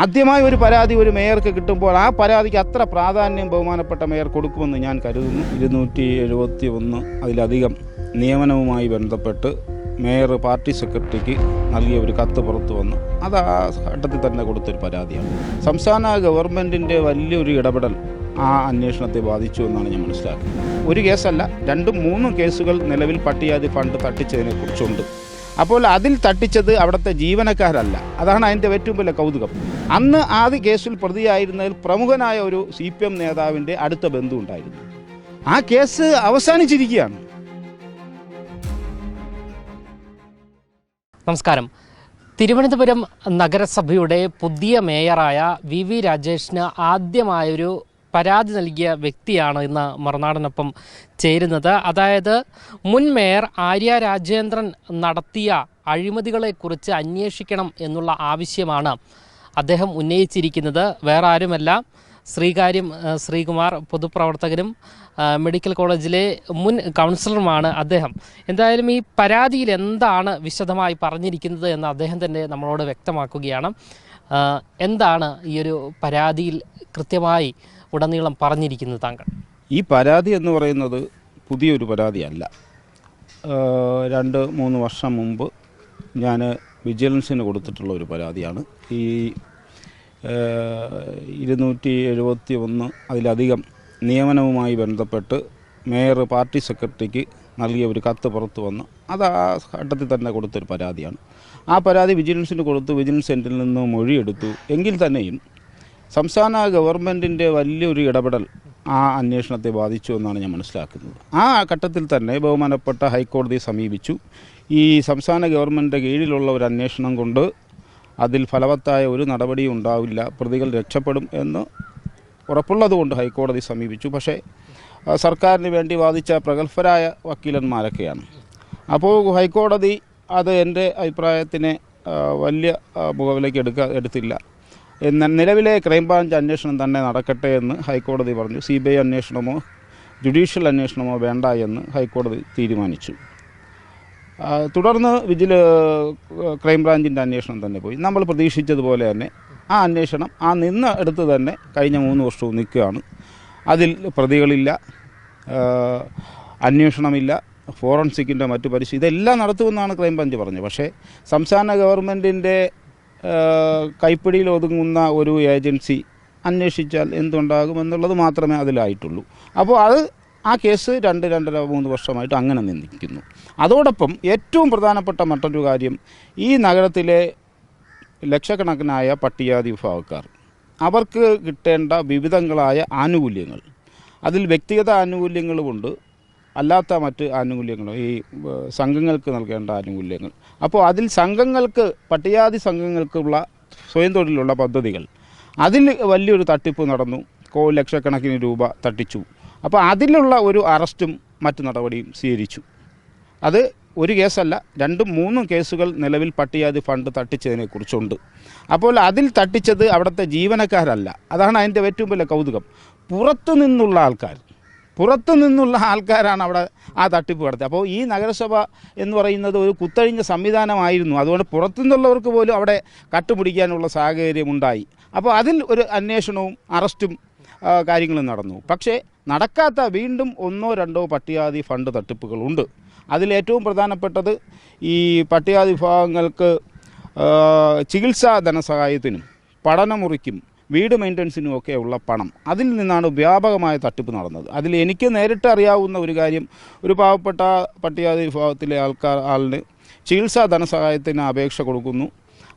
ആദ്യമായി ഒരു പരാതി ഒരു മേയർക്ക് കിട്ടുമ്പോൾ ആ പരാതിക്ക് അത്ര പ്രാധാന്യം ബഹുമാനപ്പെട്ട മേയർ കൊടുക്കുമെന്ന് ഞാൻ കരുതുന്നു. ഇരുന്നൂറ്റി എഴുപത്തി ഒന്ന് അതിലധികം നിയമനവുമായി ബന്ധപ്പെട്ട് മേയർ പാർട്ടി സെക്രട്ടറിക്ക് നൽകിയ ഒരു കത്ത് പുറത്തു വന്നു. അത് ആ ഘട്ടത്തിൽ തന്നെ കൊടുത്തൊരു പരാതിയാണ്. സംസ്ഥാന ഗവൺമെന്റിന്റെ വലിയൊരു ഇടപെടൽ ആ അന്വേഷണത്തെ ബാധിച്ചു എന്നാണ് ഞാൻ മനസ്സിലാക്കുന്നത്. ഒരു കേസല്ല രണ്ടും മൂന്നും കേസുകൾ നിലവിൽ പട്ടികജാതി ഫണ്ട് തട്ടിച്ചതിനെ കുറിച്ചുണ്ട് അപ്പോൾ അതിൽ തട്ടിച്ചത് അവിടുത്തെ ജീവനക്കാരല്ല. അതാണ് അതിന്റെ ഏറ്റവും വലിയ കൗതുകം. അന്ന് ആദ്യ കേസിൽ പ്രതിയായിരുന്നതിൽ പ്രമുഖനായ ഒരു സി പി എം നേതാവിന്റെ അടുത്ത ബന്ധു ഉണ്ടായിരുന്നു. ആ കേസ് അവസാനിച്ചിരിക്കുകയാണ്. നമസ്കാരം. തിരുവനന്തപുരം നഗരസഭയുടെ പുതിയ മേയറായ വി വി രാജേഷിന് ആദ്യമായൊരു പരാതി നൽകിയ വ്യക്തിയാണ് ഇന്ന് മറുനാടനൊപ്പം ചേരുന്നത്. അതായത് മുൻ മേയർ ആര്യ രാജേന്ദ്രൻ നടത്തിയ അഴിമതികളെക്കുറിച്ച് അന്വേഷിക്കണം എന്നുള്ള ആവശ്യമാണ് അദ്ദേഹം ഉന്നയിച്ചിരിക്കുന്നത്. വേറെ ആരുമല്ല. ശ്രീകാര്യം ശ്രീകുമാർ പൊതുപ്രവർത്തകനും മെഡിക്കൽ കോളേജിലെ മുൻ കൗൺസിലറുമാണ് അദ്ദേഹം. എന്തായാലും ഈ പരാതിയിൽ എന്താണ് വിശദമായി പറഞ്ഞിരിക്കുന്നത് എന്ന് അദ്ദേഹം തന്നെ നമ്മളോട് വ്യക്തമാക്കുകയാണ്. എന്താണ് ഈ ഒരു പരാതിയിൽ കൃത്യമായി ഉടനീളം പറഞ്ഞിരിക്കുന്നത് താങ്കൾ. ഈ പരാതി എന്ന് പറയുന്നത് പുതിയൊരു പരാതിയല്ല. രണ്ട് മൂന്ന് വർഷം മുമ്പ് ഞാൻ വിജിലൻസിന് കൊടുത്തിട്ടുള്ള ഒരു പരാതിയാണ്. ഈ ഇരുന്നൂറ്റി എഴുപത്തി ഒന്ന് അതിലധികം നിയമനവുമായി ബന്ധപ്പെട്ട് മേയർ പാർട്ടി സെക്രട്ടറിക്ക് നൽകിയ ഒരു കത്ത് പുറത്തു വന്ന് അത് ആ ഘട്ടത്തിൽ തന്നെ കൊടുത്തൊരു പരാതിയാണ്. ആ പരാതി വിജിലൻസിന് കൊടുത്തു വിജിലൻസ് സെന്ററിൽ നിന്ന് മൊഴിയെടുത്തു. എങ്കിൽ തന്നെയും സംസ്ഥാന ഗവൺമെന്റിന്റെ വലിയൊരു ഇടപെടൽ ആ അന്വേഷണത്തെ ബാധിച്ചു എന്നാണ് ഞാൻ മനസ്സിലാക്കുന്നത്. ആ ഘട്ടത്തിൽ തന്നെ ബഹുമാനപ്പെട്ട ഹൈക്കോടതിയെ സമീപിച്ചു. ഈ സംസ്ഥാന ഗവൺമെന്റിന്റെ കീഴിലുള്ള ഒരു അന്വേഷണം കൊണ്ട് അതിൽ ഫലവത്തായ ഒരു നടപടിയും ഉണ്ടാവില്ല പ്രതികൾ രക്ഷപ്പെടും എന്ന് ഉറപ്പുള്ളതുകൊണ്ട് ഹൈക്കോടതി സമീപിച്ചു. പക്ഷേ സർക്കാരിന് വേണ്ടി വാദിച്ച പ്രഗത്ഭരായ വക്കീലന്മാരൊക്കെയാണ്. അപ്പോൾ ഹൈക്കോടതി അത് എന്റെ അഭിപ്രായത്തിനെ വലിയ മുഖവിലേക്ക് എടുക്ക എടുത്തില്ല. നിലവിലെ ക്രൈംബ്രാഞ്ച് അന്വേഷണം തന്നെ നടക്കട്ടെ എന്ന് ഹൈക്കോടതി പറഞ്ഞു. സി ബി ഐ അന്വേഷണമോ ജുഡീഷ്യൽ അന്വേഷണമോ വേണ്ട എന്ന് ഹൈക്കോടതി തീരുമാനിച്ചു. തുടർന്ന് വിജിൽ ക്രൈംബ്രാഞ്ചിന്റെ അന്വേഷണം തന്നെ പോയി. നമ്മൾ പ്രതീക്ഷിച്ചതുപോലെ തന്നെ ആ അന്വേഷണം ആ നിന്ന എടുത്ത് തന്നെ കഴിഞ്ഞ മൂന്ന് വർഷവും നിൽക്കുകയാണ്. അതിൽ പ്രതികളില്ല അന്വേഷണമില്ല ഫോറൻസിക്കിന്റെ മറ്റു പരിശീലനം ഇതെല്ലാം നടത്തുമെന്നാണ് ക്രൈംബ്രാഞ്ച് പറഞ്ഞത്. പക്ഷേ സംസ്ഥാന ഗവൺമെന്റിന്റെ കൈപ്പിടിയിൽ ഒതുങ്ങുന്ന ഒരു ഏജൻസി അന്വേഷിച്ചാൽ എന്തുണ്ടാകും എന്നുള്ളത് മാത്രമേ അതിലായിട്ടുള്ളൂ. അപ്പോൾ അത് ആ കേസ് രണ്ട് രണ്ടര മൂന്ന് വർഷമായിട്ട് അങ്ങനെ നിന്നിരിക്കുന്നു. അതോടൊപ്പം ഏറ്റവും പ്രധാനപ്പെട്ട മറ്റൊരു കാര്യം ഈ നഗരത്തിലെ ലക്ഷക്കണക്കിനായ പട്ടികജാതി വിഭാഗക്കാർ അവർക്ക് കിട്ടേണ്ട വിവിധങ്ങളായ ആനുകൂല്യങ്ങൾ. അതിൽ വ്യക്തിഗത ആനുകൂല്യങ്ങളുമുണ്ട്. അല്ലാത്ത മറ്റ് ആനുകൂല്യങ്ങളും ഈ സംഘങ്ങൾക്ക് നൽകേണ്ട ആനുകൂല്യങ്ങൾ. അപ്പോൾ അതിൽ സംഘങ്ങൾക്ക് പട്ടികാതി സംഘങ്ങൾക്കുള്ള സ്വയം തൊഴിലുള്ള പദ്ധതികൾ. അതിൽ വലിയൊരു തട്ടിപ്പ് നടന്നു. കോ ലക്ഷക്കണക്കിന് രൂപ തട്ടിച്ചു. അപ്പോൾ അതിലുള്ള ഒരു അറസ്റ്റും മറ്റു നടപടിയും സ്വീകരിച്ചു. അത് ഒരു കേസല്ല രണ്ടും മൂന്നും കേസുകൾ നിലവിൽ പട്ടികാതി ഫണ്ട് തട്ടിച്ചതിനെക്കുറിച്ചുണ്ട്. അപ്പോൾ അതിൽ തട്ടിച്ചത് അവിടുത്തെ ജീവനക്കാരല്ല. അതാണ് അതിന്റെ ഏറ്റവും വലിയ കൗതുകം. പുറത്തു നിന്നുള്ള ആൾക്കാർ പുറത്തു നിന്നുള്ള ആൾക്കാരാണ് അവിടെ ആ തട്ടിപ്പ് നടത്തിയത്. അപ്പോൾ ഈ നഗരസഭ എന്ന് പറയുന്നത് ഒരു കുത്തഴിഞ്ഞ സംവിധാനമായിരുന്നു. അതുകൊണ്ട് പുറത്തു നിന്നുള്ളവർക്ക് പോലും അവിടെ കട്ടുപിടിക്കാനുള്ള സാഹചര്യം ഉണ്ടായി. അപ്പോൾ അതിൽ ഒരു അന്വേഷണവും അറസ്റ്റും കാര്യങ്ങളും നടന്നു. പക്ഷേ നടക്കാത്ത വീണ്ടും ഒന്നോ രണ്ടോ പട്ട്യാദി ഫണ്ട് തട്ടിപ്പുകളുണ്ട്. അതിലേറ്റവും പ്രധാനപ്പെട്ടത് ഈ പട്ട്യാദി വിഭാഗങ്ങൾക്ക് ചികിത്സാ ധനസഹായത്തിനും പഠനമുറിക്കും വീട് മെയിന്റനൻസിനും ഒക്കെ ഉള്ള പണം. അതിൽ നിന്നാണ് വ്യാപകമായ തട്ടിപ്പ് നടന്നത്. അതിൽ എനിക്ക് നേരിട്ട് അറിയാവുന്ന ഒരു കാര്യം ഒരു പാവപ്പെട്ട പട്ടികജാതി വിഭാഗത്തിലെ ആൾക്കാർ ആളിന് ചികിത്സാ ധനസഹായത്തിന് അപേക്ഷ കൊടുക്കുന്നു.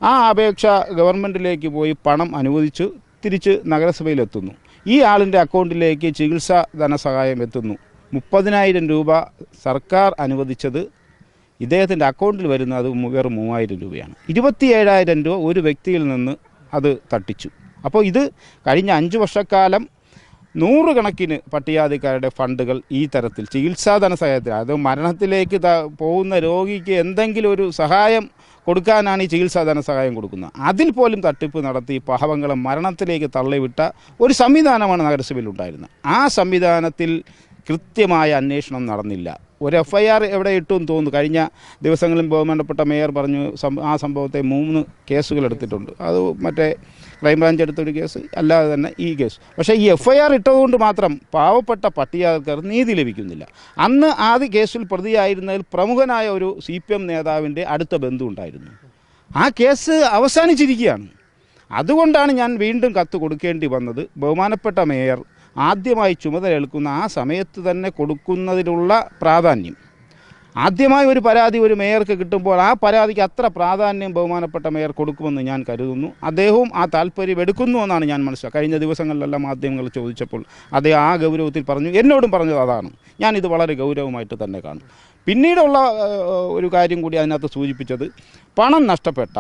ആ അപേക്ഷ ഗവൺമെന്റിലേക്ക് പോയി പണം അനുവദിച്ച് തിരിച്ച് നഗരസഭയിലെത്തുന്നു. ഈ ആളിന്റെ അക്കൗണ്ടിലേക്ക് ചികിത്സാ ധനസഹായം എത്തുന്നു. മുപ്പതിനായിരം രൂപ സർക്കാർ അനുവദിച്ചത് ഇദ്ദേഹത്തിന്റെ അക്കൗണ്ടിൽ വരുന്നത് വെറും മൂവായിരം രൂപയാണ്. ഇരുപത്തിയേഴായിരം രൂപ ഒരു വ്യക്തിയിൽ നിന്ന് അത് തട്ടിച്ചു. അപ്പോൾ ഇത് കഴിഞ്ഞ അഞ്ച് വർഷക്കാലം നൂറുകണക്കിന് പട്ടികജാതിക്കാരുടെ ഫണ്ടുകൾ ഈ തരത്തിൽ ചികിത്സാധന ധനസഹായത്തിൽ അത് മരണത്തിലേക്ക് പോകുന്ന രോഗിക്ക് എന്തെങ്കിലും ഒരു സഹായം കൊടുക്കാനാണ് ഈ ചികിത്സാധന സഹായം കൊടുക്കുന്നത്. അതിൽ പോലും തട്ടിപ്പ് നടത്തി പാവങ്ങളെ മരണത്തിലേക്ക് തള്ളിവിട്ട ഒരു സംവിധാനമാണ് നഗരസഭയിൽ ഉണ്ടായിരുന്നത് ആ സംവിധാനത്തിൽ കൃത്യമായ അന്വേഷണം നടന്നില്ല. ഒരു എഫ് ഐ ആർ എവിടെ ഇട്ടു തോന്നുന്നു. കഴിഞ്ഞ ദിവസങ്ങളിൽ ബഹുമാനപ്പെട്ട മേയർ പറഞ്ഞു ആ സംഭവത്തെ മൂന്ന് കേസുകൾ എടുത്തിട്ടുണ്ട്. അത് മറ്റേ ക്രൈംബ്രാഞ്ച് എടുത്തൊരു കേസ് അല്ലാതെ തന്നെ ഈ കേസ്. പക്ഷേ ഈ എഫ് ഐ ആർ ഇട്ടതുകൊണ്ട് മാത്രം പാവപ്പെട്ട പട്ടികജാതിക്കാർ നീതി ലഭിക്കുന്നില്ല. അന്ന് ആദ്യ കേസിൽ പ്രതിയായിരുന്നതിൽ പ്രമുഖനായ ഒരു സി പി എം നേതാവിന്റെ അടുത്ത ബന്ധു ഉണ്ടായിരുന്നു ആ കേസ് അവസാനിച്ചിരിക്കുകയാണ്. അതുകൊണ്ടാണ് ഞാൻ വീണ്ടും കത്ത് കൊടുക്കേണ്ടി വന്നത്. ബഹുമാനപ്പെട്ട മേയർ ആദ്യമായി ചുമതലയേൽക്കുന്ന ആ സമയത്ത് തന്നെ കൊടുക്കുന്നതിനുള്ള പ്രാധാന്യം. ആദ്യമായി ഒരു പരാതി ഒരു മേയർക്ക് കിട്ടുമ്പോൾ ആ പരാതിക്ക് അത്ര പ്രാധാന്യം ബഹുമാനപ്പെട്ട മേയർ കൊടുക്കുമെന്ന് ഞാൻ കരുതുന്നു. അദ്ദേഹവും ആ താല്പര്യം എടുക്കുന്നു എന്നാണ് ഞാൻ മനസ്സിലാക്കുക കഴിഞ്ഞ ദിവസങ്ങളിലെല്ലാം മാധ്യമങ്ങൾ ചോദിച്ചപ്പോൾ അദ്ദേഹം ആ ഗൗരവത്തിൽ പറഞ്ഞു. എന്നോടും പറഞ്ഞത് അതാണ്. ഞാനിത് വളരെ ഗൗരവമായിട്ട് തന്നെ കാണും. പിന്നീടുള്ള ഒരു കാര്യം കൂടി അതിനകത്ത് സൂചിപ്പിച്ചത് പണം നഷ്ടപ്പെട്ട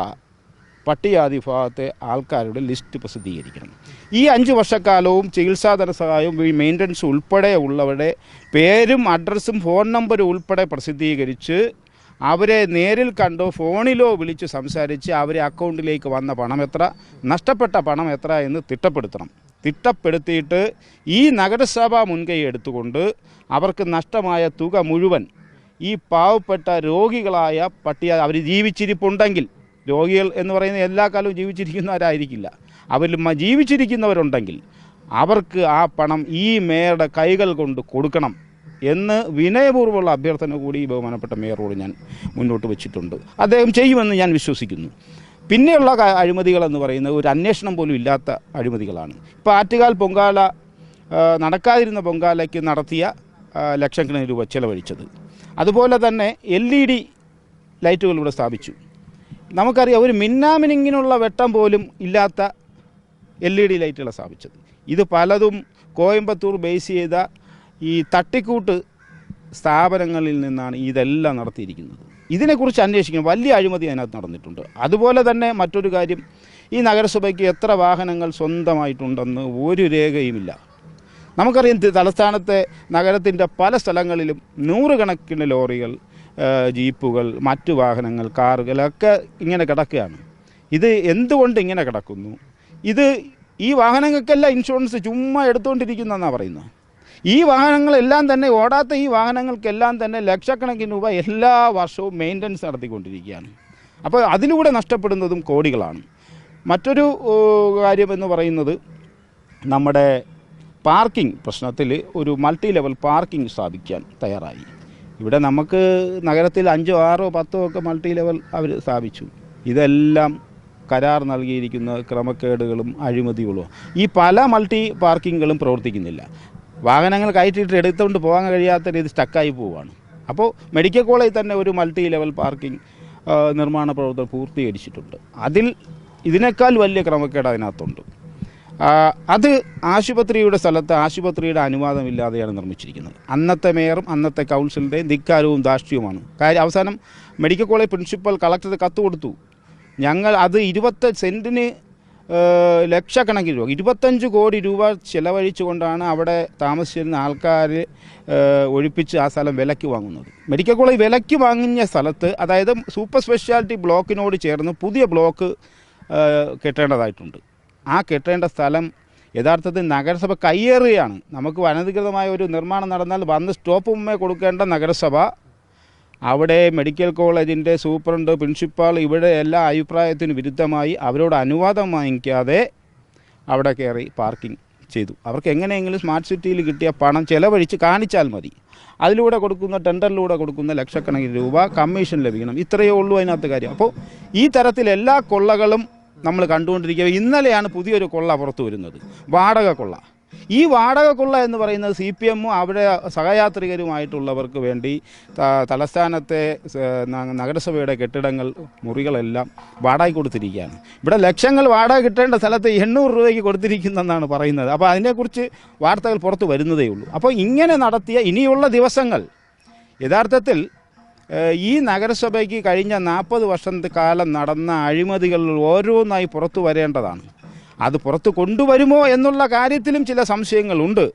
പട്ടികജാതി വിഭാഗത്തെ ആൾക്കാരുടെ ലിസ്റ്റ് പ്രസിദ്ധീകരിക്കണം. ഈ അഞ്ച് വർഷക്കാലവും ചികിത്സാ ധനസഹായവും മെയിന്റനൻസ് ഉൾപ്പെടെ ഉള്ളവരുടെ പേരും അഡ്രസ്സും ഫോൺ നമ്പരും ഉൾപ്പെടെ പ്രസിദ്ധീകരിച്ച് അവരെ നേരിൽ കണ്ടോ ഫോണിലോ വിളിച്ച് സംസാരിച്ച് അവരെ അക്കൗണ്ടിലേക്ക് വന്ന പണം എത്ര? നഷ്ടപ്പെട്ട പണം എത്ര എന്ന് തിട്ടപ്പെടുത്തണം. തിട്ടപ്പെടുത്തിയിട്ട് ഈ നഗരസഭ മുൻകൈ എടുത്തുകൊണ്ട് അവർക്ക് നഷ്ടമായ തുക മുഴുവൻ ഈ പാവപ്പെട്ട രോഗികളായ പട്ടിക അവർ ജീവിച്ചിരിപ്പുണ്ടെങ്കിൽ രോഗികൾ എന്ന് പറയുന്ന എല്ലാ കാലവും ജീവിച്ചിരിക്കുന്നവരായിരിക്കില്ല. അവരിൽ ജീവിച്ചിരിക്കുന്നവരുണ്ടെങ്കിൽ അവർക്ക് ആ പണം ഈ മേയറുടെ കൈകൾ കൊണ്ട് കൊടുക്കണം എന്ന് വിനയപൂർവമുള്ള അഭ്യർത്ഥന കൂടി ബഹുമാനപ്പെട്ട മേയറോട് ഞാൻ മുന്നോട്ട് വെച്ചിട്ടുണ്ട്. അദ്ദേഹം ചെയ്യുമെന്ന് ഞാൻ വിശ്വസിക്കുന്നു. പിന്നെയുള്ള അഴിമതികളെന്ന് പറയുന്നത് ഒരു അന്വേഷണം പോലും ഇല്ലാത്ത അഴിമതികളാണ്. ഇപ്പോൾ ആറ്റുകാൽ പൊങ്കാല നടക്കാതിരുന്ന പൊങ്കാലയ്ക്ക് നടത്തിയ ലക്ഷക്കണക്കിന് രൂപ ചെലവഴിച്ചത്. അതുപോലെ തന്നെ എൽ ഇ ഡി ലൈറ്റുകൾ ഇവിടെ സ്ഥാപിച്ചു. നമുക്കറിയാം ഒരു മിന്നാമിനിങ്ങിനുള്ള വെട്ടം പോലും ഇല്ലാത്ത എൽ ഇ ഡി ലൈറ്റുകൾ സ്ഥാപിച്ചത്. ഇത് പലതും കോയമ്പത്തൂർ ബേസ് ചെയ്ത ഈ തട്ടിക്കൂട്ട് സ്ഥാപനങ്ങളിൽ നിന്നാണ് ഇതെല്ലാം നടത്തിയിരിക്കുന്നത്. ഇതിനെക്കുറിച്ച് അന്വേഷിക്കണം വലിയ അഴിമതി അതിനകത്ത് നടന്നിട്ടുണ്ട്. അതുപോലെ തന്നെ മറ്റൊരു കാര്യം ഈ നഗരസഭയ്ക്ക് എത്ര വാഹനങ്ങൾ സ്വന്തമായിട്ടുണ്ടെന്ന് ഒരു രേഖയുമില്ല. നമുക്കറിയാം തലസ്ഥാനത്തെ നഗരത്തിന്റെ പല സ്ഥലങ്ങളിലും നൂറുകണക്കിന് ലോറികൾ ജീപ്പുകൾ മറ്റു വാഹനങ്ങൾ കാറുകളൊക്കെ ഇങ്ങനെ കിടക്കുകയാണ്. ഇത് എന്തുകൊണ്ട് ഇങ്ങനെ കിടക്കുന്നു? ഇത് ഈ വാഹനങ്ങൾക്കെല്ലാം ഇൻഷുറൻസ് ചുമ്മാ എടുത്തുകൊണ്ടിരിക്കുന്നതെന്നാണ് പറയുന്നത്? ഈ വാഹനങ്ങളെല്ലാം തന്നെ ഓടാത്ത ഈ വാഹനങ്ങൾക്കെല്ലാം തന്നെ ലക്ഷക്കണക്കിന് രൂപ എല്ലാ വർഷവും മെയിന്റനൻസ് നടത്തിക്കൊണ്ടിരിക്കുകയാണ്. അപ്പോൾ അതിലൂടെ നഷ്ടപ്പെടുന്നതും കോടികളാണ്. മറ്റൊരു കാര്യമെന്ന് പറയുന്നത് നമ്മുടെ പാർക്കിംഗ് പ്രശ്നത്തിൽ ഒരു മൾട്ടി ലെവൽ പാർക്കിംഗ് സ്ഥാപിക്കാൻ തയ്യാറായി. ഇവിടെ നമുക്ക് നഗരത്തിൽ അഞ്ചോ ആറോ പത്തോ ഒക്കെ മൾട്ടി ലെവൽ അവർ സ്ഥാപിച്ചു. ഇതെല്ലാം കരാർ നൽകിയിരിക്കുന്ന ക്രമക്കേടുകളും അഴിമതികളും. ഈ പല മൾട്ടി പാർക്കിങ്ങുകളും പ്രവർത്തിക്കുന്നില്ല. വാഹനങ്ങൾ കയറ്റിയിട്ട് എടുത്തുകൊണ്ട് പോകാൻ കഴിയാത്ത രീതി സ്റ്റക്കായി പോവുകയാണ് അപ്പോൾ മെഡിക്കൽ കോളേജിൽ തന്നെ ഒരു മൾട്ടി ലെവൽ പാർക്കിംഗ് നിർമ്മാണ പ്രവർത്തനം പൂർത്തീകരിച്ചിട്ടുണ്ട്. അതിൽ ഇതിനേക്കാൾ വലിയ ക്രമക്കേട് അതിനകത്തുണ്ട്. അത് ആശുപത്രിയുടെ സ്ഥലത്ത് ആശുപത്രിയുടെ അനുവാദമില്ലാതെയാണ് നിർമ്മിച്ചിരിക്കുന്നത്. അന്നത്തെ മേയറും അന്നത്തെ കൗൺസിലിന്റെയും ധിക്കാരവും ധാർഷ്ട്യവുമാണ്. കാര്യം അവസാനം മെഡിക്കൽ കോളേജ് പ്രിൻസിപ്പൽ കളക്ടർ കത്ത് കൊടുത്തു. ഞങ്ങൾ അത് ഇരുപത്തി സെന്റിന് ലക്ഷക്കണക്കിന് രൂപ ഇരുപത്തഞ്ച് കോടി രൂപ ചിലവഴിച്ചുകൊണ്ടാണ് അവിടെ താമസിച്ചിരുന്ന ആൾക്കാർ ഒഴിപ്പിച്ച് ആ സ്ഥലം വിലയ്ക്ക് വാങ്ങുന്നത്. മെഡിക്കൽ കോളേജ് വിലയ്ക്ക് വാങ്ങിയ സ്ഥലത്ത് അതായത് സൂപ്പർ സ്പെഷ്യാലിറ്റി ബ്ലോക്കിനോട് ചേർന്ന് പുതിയ ബ്ലോക്ക് കെട്ടേണ്ടതായിട്ടുണ്ട്. ആ കെട്ടേണ്ട സ്ഥലം യഥാർത്ഥത്തിൽ നഗരസഭ കയ്യേറുകയാണ്. നമുക്ക് അനധികൃതമായ ഒരു നിർമ്മാണം നടന്നാൽ വന്ന് സ്റ്റോപ്പ് മുമ്പേ കൊടുക്കേണ്ട നഗരസഭ. അവിടെ മെഡിക്കൽ കോളേജിന്റെ സൂപ്രണ്ട് പ്രിൻസിപ്പാൾ ഇവിടെ എല്ലാ അഭിപ്രായത്തിന് വിരുദ്ധമായി അവരോട് അനുവാദം വാങ്ങിക്കാതെ അവിടെ കയറി പാർക്കിംഗ് ചെയ്തു. അവർക്ക് എങ്ങനെയെങ്കിലും സ്മാർട്ട് സിറ്റിയിൽ കിട്ടിയ പണം ചിലവഴിച്ച് കാണിച്ചാൽ മതി. അതിലൂടെ കൊടുക്കുന്ന ടെൻഡറിലൂടെ കൊടുക്കുന്ന ലക്ഷക്കണക്കിന് രൂപ കമ്മീഷൻ ലഭിക്കണം. ഇത്രയേ ഉള്ളൂ അതിനകത്ത് കാര്യം. അപ്പോൾ ഈ തരത്തിൽ എല്ലാ കൊള്ളകളും നമ്മൾ കണ്ടുകൊണ്ടിരിക്കുക ഇന്നലെയാണ് പുതിയൊരു കൊള്ള പുറത്തു വരുന്നത്. വാടക കൊള്ള. ഈ വാടക കൊള്ള എന്ന് പറയുന്നത് സി പി എമ്മും അവിടെ സഹയാത്രികരുമായിട്ടുള്ളവർക്ക് വേണ്ടി തലസ്ഥാനത്തെ നഗരസഭയുടെ കെട്ടിടങ്ങൾ മുറികളെല്ലാം വാടക കൊടുത്തിരിക്കുകയാണ്. ഇവിടെ ലക്ഷങ്ങൾ വാടക കിട്ടേണ്ട സ്ഥലത്ത് എണ്ണൂറ് രൂപയ്ക്ക് കൊടുത്തിരിക്കുന്നെന്നാണ് പറയുന്നത്. അപ്പോൾ അതിനെക്കുറിച്ച് വാർത്തകൾ പുറത്തു വരുന്നതേ ഉള്ളൂ. അപ്പോൾ ഇങ്ങനെ നടത്തിയ ഇനിയുള്ള ദിവസങ്ങൾ യഥാർത്ഥത്തിൽ ഈ നഗരസഭയ്ക്ക് കഴിഞ്ഞ നാൽപ്പത് വർഷത്തെ കാലം നടന്ന അഴിമതികൾ ഓരോന്നായി പുറത്തു വരേണ്ടതാണ്. അത് പുറത്ത് കൊണ്ടുവരുമോ എന്നുള്ള കാര്യത്തിലും ചില സംശയങ്ങളുണ്ട്.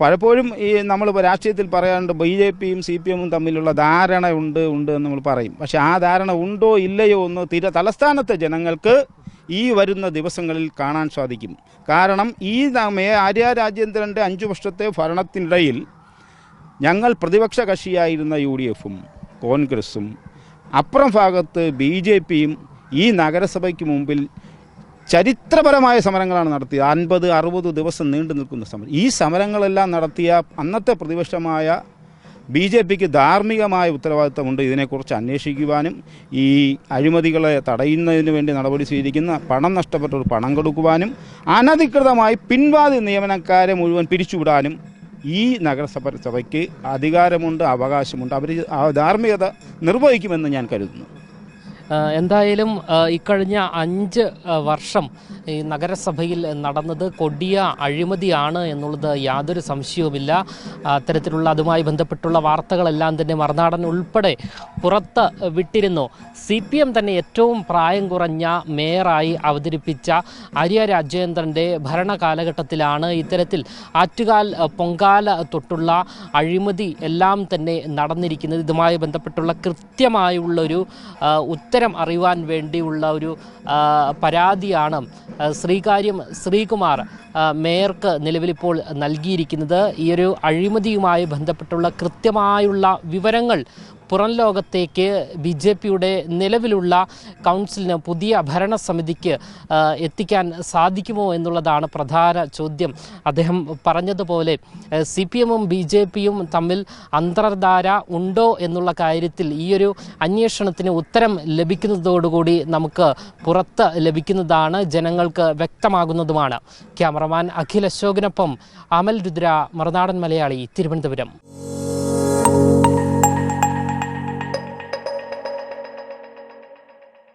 പലപ്പോഴും ഈ നമ്മളിപ്പോൾ രാഷ്ട്രീയത്തിൽ പറയാറുണ്ട് ബി ജെ പിയും സി പി എമ്മും തമ്മിലുള്ള ധാരണ ഉണ്ട് ഉണ്ട് എന്ന് നമ്മൾ പറയും. പക്ഷേ ആ ധാരണ ഉണ്ടോ ഇല്ലയോ എന്ന് തിര തലസ്ഥാനത്തെ ജനങ്ങൾക്ക് ഈ വരുന്ന ദിവസങ്ങളിൽ കാണാൻ സാധിക്കും. കാരണം ഈ ആര്യ രാജേന്ദ്രന്റെ അഞ്ചു വർഷത്തെ ഭരണത്തിനിടയിൽ ഞങ്ങൾ പ്രതിപക്ഷ കക്ഷിയായിരുന്ന യു ഡി എഫും കോൺഗ്രസും അപ്പുറം ഭാഗത്ത് ബി ജെ പിയും ഈ നഗരസഭയ്ക്ക് മുമ്പിൽ ചരിത്രപരമായ സമരങ്ങളാണ് നടത്തിയത്. അൻപത് അറുപത് ദിവസം നീണ്ടു നിൽക്കുന്ന സമരം. ഈ സമരങ്ങളെല്ലാം നടത്തിയ അന്നത്തെ പ്രതിപക്ഷമായ ബി ജെ പിക്ക് ധാർമ്മികമായ ഉത്തരവാദിത്തമുണ്ട്. ഇതിനെക്കുറിച്ച് അന്വേഷിക്കുവാനും ഈ അഴിമതികളെ തടയുന്നതിന് വേണ്ടി നടപടി സ്വീകരിക്കുന്ന പണം നഷ്ടപ്പെട്ടവർ പണം കൊടുക്കുവാനും അനധികൃതമായി പിൻവാതി നിയമനക്കാരെ മുഴുവൻ പിരിച്ചുവിടാനും ഈ നഗരസഭ സഭയ്ക്ക് അധികാരമുണ്ട് അവകാശമുണ്ട്. അവർ ആ ധാർമ്മികത നിർവഹിക്കുമെന്ന് ഞാൻ കരുതുന്നു. എന്തായാലും ഇക്കഴിഞ്ഞ അഞ്ച് വർഷം ഈ നഗരസഭയിൽ നടന്നത് കൊടിയ അഴിമതിയാണ് എന്നുള്ളത് യാതൊരു സംശയവുമില്ല. അത്തരത്തിലുള്ള അതുമായി ബന്ധപ്പെട്ടുള്ള വാർത്തകളെല്ലാം തന്നെ മറുനാടൻ ഉൾപ്പെടെ പുറത്ത് വിട്ടിരുന്നു. സി പി എം തന്നെ ഏറ്റവും പ്രായം കുറഞ്ഞ മേയറായി അവതരിപ്പിച്ച ആര്യ രാജേന്ദ്രന്റെ ഭരണകാലഘട്ടത്തിലാണ് ഇത്തരത്തിൽ ആറ്റുകാൽ പൊങ്കാല തൊട്ടുള്ള അഴിമതി എല്ലാം തന്നെ നടന്നിരിക്കുന്നത്. ഇതുമായി ബന്ധപ്പെട്ടുള്ള കൃത്യമായുള്ളൊരു ആ, ഉത്തരം അറിയുവാൻ വേണ്ടിയുള്ള ഒരു പരാതിയാണ് ശ്രീകാര്യം ശ്രീകുമാർ മേയർക്ക് നിലവിലിപ്പോൾ നൽകിയിരിക്കുന്നത്. ഈ ഒരു അഴിമതിയുമായി ബന്ധപ്പെട്ടുള്ള കൃത്യമായുള്ള വിവരങ്ങൾ പുറം ലോകത്തേക്ക് ബി ജെ പിയുടെ നിലവിലുള്ള കൗൺസിലിന് പുതിയ ഭരണസമിതിക്ക് എത്തിക്കാൻ സാധിക്കുമോ എന്നുള്ളതാണ് പ്രധാന ചോദ്യം. അദ്ദേഹം പറഞ്ഞതുപോലെ സി പി എമ്മും ബി ജെ പിയും തമ്മിൽ അന്തർധാര ഉണ്ടോ എന്നുള്ള കാര്യത്തിൽ ഈയൊരു അന്വേഷണത്തിന് ഉത്തരം ലഭിക്കുന്നതോടുകൂടി നമുക്ക് പുറത്ത് ലഭിക്കുന്നതാണ് ജനങ്ങൾക്ക് വ്യക്തമാകുന്നതുമാണ്. ക്യാമറമാൻ അഖിൽ അശോകിനൊപ്പം അമൽ രുദ്ര മറുനാടൻ മലയാളി തിരുവനന്തപുരം.